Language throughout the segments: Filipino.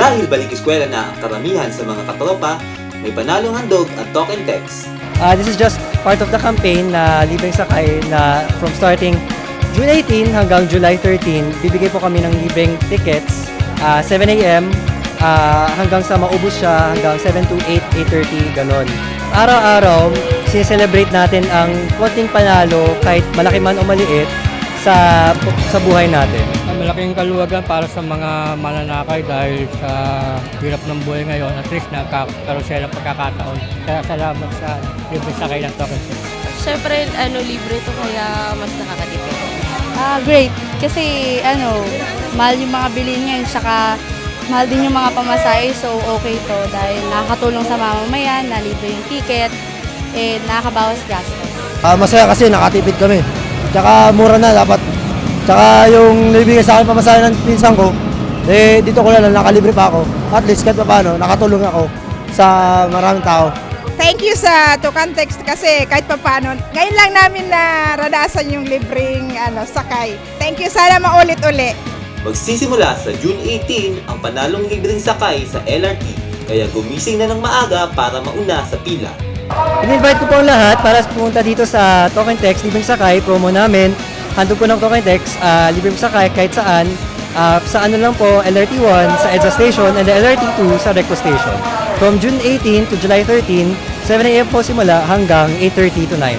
Dahil balik eskwela na ang karamihan sa mga katropa, may panalong handog at token text. Uh, this is just part of the campaign na libreng sakay na from starting June 18 hanggang July 13, bibigay po kami ng libreng tickets uh, 7 a.m. uh, hanggang sa maubos siya hanggang 7 to 8, 8.30, ganon. Araw-araw, sineselebrate natin ang konting panalo kahit malaki man o maliit sa, sa buhay natin. Malaking kaluwagan para sa mga mananakay dahil sa hirap ng buhay ngayon. At least nagkakaroon sila ng pagkakataon. Kaya salamat sa libre sakay ng token. Siyempre, ano, libre to kaya mas nakakatipid. Ah, great. Kasi ano, mahal yung mga bilhin ngayon, saka mahal din yung mga pamasahe, so okay to dahil nakakatulong sa mamamayan, nalibre yung ticket, and nakakabawas gastos. Ah, masaya kasi nakatipid kami. Tsaka mura na dapat. Tsaka yung nabibigay sa akin pamasahe ng pinsan ko, eh dito ko na lang nakalibre pa ako. At least kahit pa paano, nakatulong ako sa maraming tao. Thank you sa Tukan Text kasi kahit pa paano, ngayon lang namin naranasan yung libreng ano, sakay. Thank you, sana maulit-uli. Magsisimula sa June 18 ang panalong libreng sakay sa LRT, kaya gumising na ng maaga para mauna sa pila. In-invite ko po ang lahat para pumunta dito sa Token Text, libreng sakay, promo namin. Handog po ng Token Text, ah, libreng sakay kahit saan. Ah, sa ano lang po, LRT1 sa EDSA Station and the LRT2 sa Recto Station. From June 18 to July 13, 7 a.m. po simula hanggang 8.30 to 9.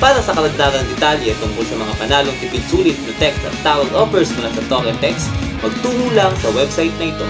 Para sa karagdagang detalye tungkol sa mga panalong tipid sulit na text at tawag offers mula sa Token Text, magtungo lang sa website na ito.